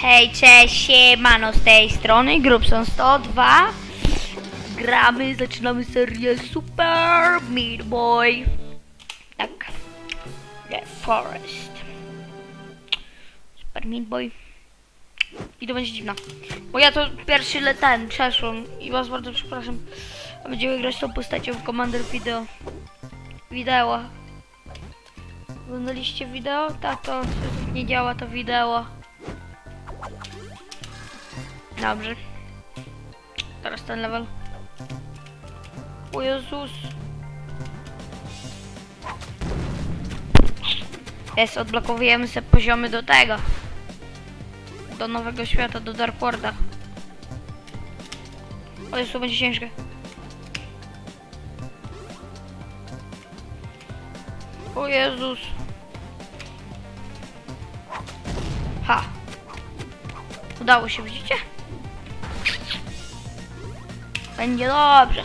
Hej, cześć, siemano z tej strony, Grubson 102 Gramy, zaczynamy serię Super Meat Boy. Tak The Forest. Super Meat Boy. I to będzie dziwne Bo ja to pierwszy letałem, przeszłam I was bardzo przepraszam. A będziemy grać tą postacią w Commander Video. Wideo. Oglądaliście wideo? Tak, to nie działa to wideo Dobrze. Teraz ten level. O Jezus. Jest, odblokowujemy sobie poziomy do tego. Do nowego świata, do Dark Worlda. O Jezu, będzie ciężkie. O Jezus. Ha. Udało się, widzicie? Będzie dobrze.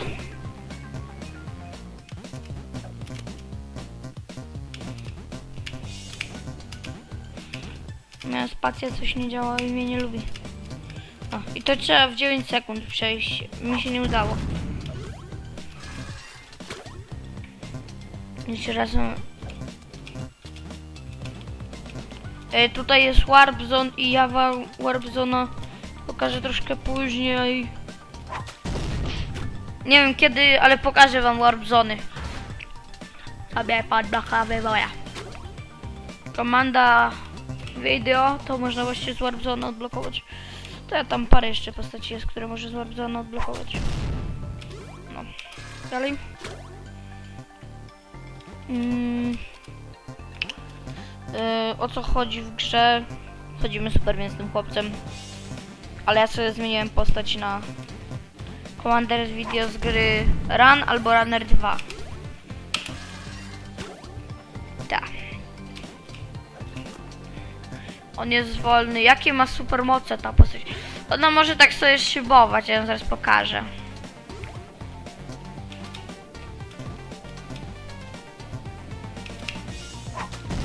Miałem spację, coś nie działa i mnie nie lubi. O, I to trzeba w 9 sekund przejść. Mi się nie udało. Jeszcze raz. E, tutaj jest Warp Zone i ja Warp Zona pokażę troszkę później. Nie wiem kiedy, ale pokażę wam Warp Zony. Sobie podblokowy moja. Komanda video to można właśnie z Warp Zone odblokować. To ja tam parę jeszcze postaci jest, które może z Warp Zone odblokować. No. Dalej. Mm. Yy, o co chodzi w grze? Chodzimy super mięsnym chłopcem. Ale ja sobie zmieniłem postać na Commander Video z gry Run albo Runner 2. Tak. On jest wolny. Jakie ma supermoce ta postać? Ona może tak sobie szybować, ja ją zaraz pokażę.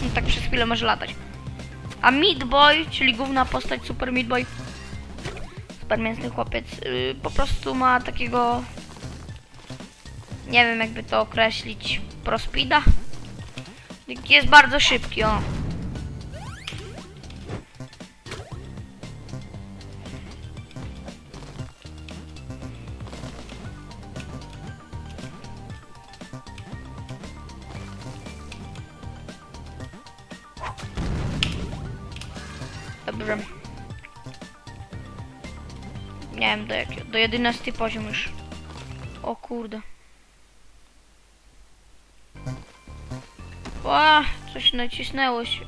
No, tak przez chwilę może latać. A Meat Boy, czyli główna postać Super Meat Boy, super mięsny chłopiec, yy, po prostu ma takiego, nie wiem jakby to określić, prospida. Jest bardzo szybki, o. Dobrze. Nie wiem do jakiego. Do 11 poziom już. O kurde. Ła, coś nacisnęło się.